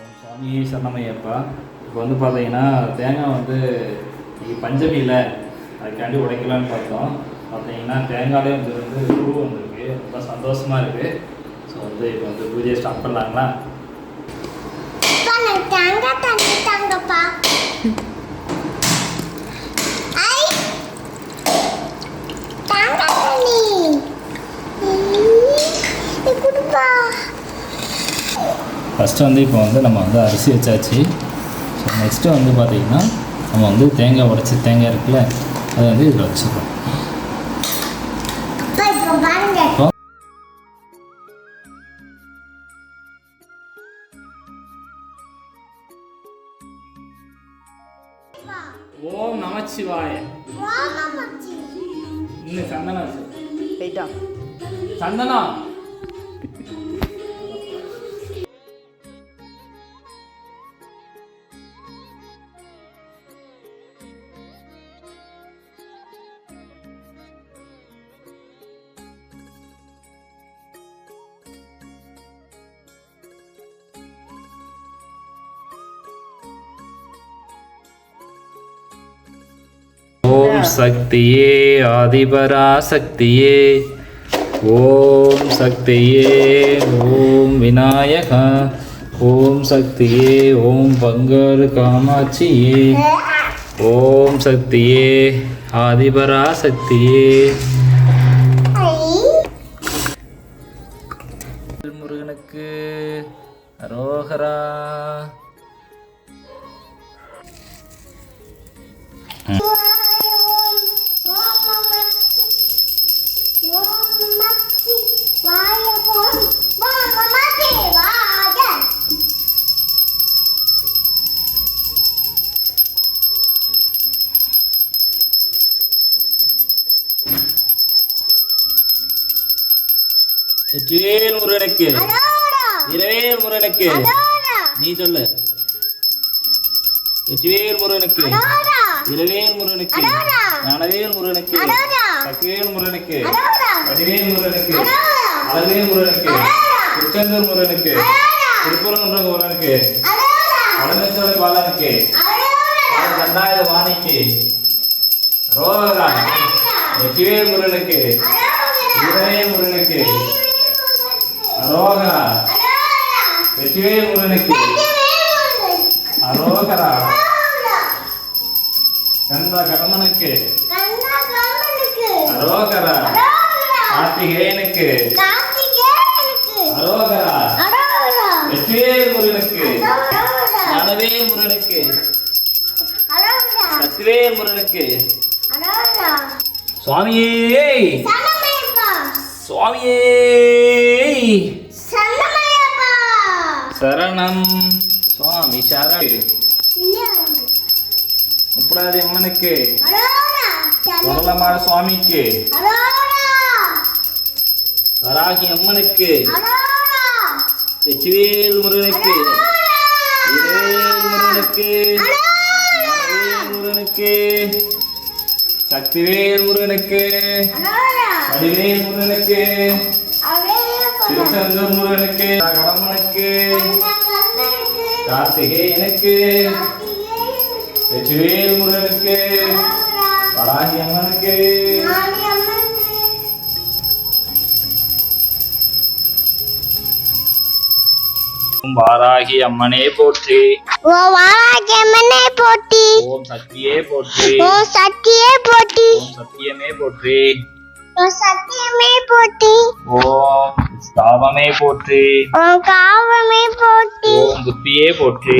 சாமி சுவாமி சரணமையப்பா. இப்போ வந்து பார்த்தீங்கன்னா தேங்காய் வந்து பஞ்சமி பஞ்சமியில் அதுக்காண்டி உடைக்கலான்னு பார்த்தோம். பார்த்தீங்கன்னா தேங்காயிலே வந்து வந்து பூ வந்திருக்கு. ரொம்ப சந்தோஷமாக இருக்குது ஸோ வந்து இப்போ வந்து பூஜையை ஸ்டார்ட் பண்ணலாங்களா? ஃபஸ்ட்டு வந்து இப்போ வந்து நம்ம வந்து அரிசி வச்சாச்சு. ஸோ நெக்ஸ்ட்டு வந்து பார்த்தீங்கன்னா நம்ம வந்து தேங்காய் உடைச்ச தேங்காய் இருக்குல்ல அதை வந்து இதில் வச்சுக்கிறோம் ஓம் நமச்சிவாய. இன்னும் சந்தனம் வச்சு போயிட்டான் சந்தனம். சக்தியே ஆதிபராசக்தியே. ஓம் சக்தியே ஓம் விநாயகா. ஓம் சக்தியே ஓம் பங்காரு காமாட்சியே. ஓம் சக்தியே ஆதிபராசக்தியே. முருகனுக்கு முருகனுக்கு அரோகரா வெற்றிவேல் முருகனுக்கு இரவேல் முருகனுக்கு நீ சொல்லு வெற்றிவேல் முருகனுக்கு இரவேல் முருகனுக்கு ஞானவேல் முருகனுக்கு சக்திவேல் முருகனுக்கு வடிவேல் முருகனுக்கு அழவேல் முருகனுக்கு திருச்செந்தூர் முருகனுக்கு திருப்பரங்குன்ற முருகனுக்கு வடமேஸ்வர பாலனுக்கு ரெண்டாயிரம் வாணிக்கு ரோகரா வெற்றிவேல் முருகனுக்கு இரவேல் முருகனுக்கு அரோகரா. வெற்றிவேல் முருகனுக்கு. அரோகரா. கந்தா கடமனுக்கு அரோகரா. கார்த்திகேயனுக்கு. அரோகரா. வெற்றிவேல் முருகனுக்கு. ஞானவேல் முருகனுக்கு. சக்திவேல் முருகனுக்கு. சுவாமியே. சுவாமியே. சரணம். சுவாமி சரண் முப்படாதி அம்மனுக்கு. குரலமான சுவாமிக்கு. வராகி அம்மனுக்கு. வெற்றிவேல் முருகனுக்கு. முருகனுக்கு. முருகனுக்கு சக்திவேல் முருகனுக்கு. வடிவேல் முருகனுக்கு. திருச்செந்தூர் முருகனுக்கு கடம்பனுக்கு கார்த்திகேயனுக்கு வெற்றிவேல் முருகனுக்கு வராகி அம்மனுக்கு ஓம் வாராகி அம்மனே போற்றி வாராஜமனே போட்டி ஓம் சக்தியே போற்றி ஓ சத்தியே போட்டி ஓம் சத்தியமே போற்றி ஓ சத்தியமே போட்டி ஓம் ஸ்தாபமே போற்றி. காவமே போட்டி ஓம் புத்தியே போற்றி.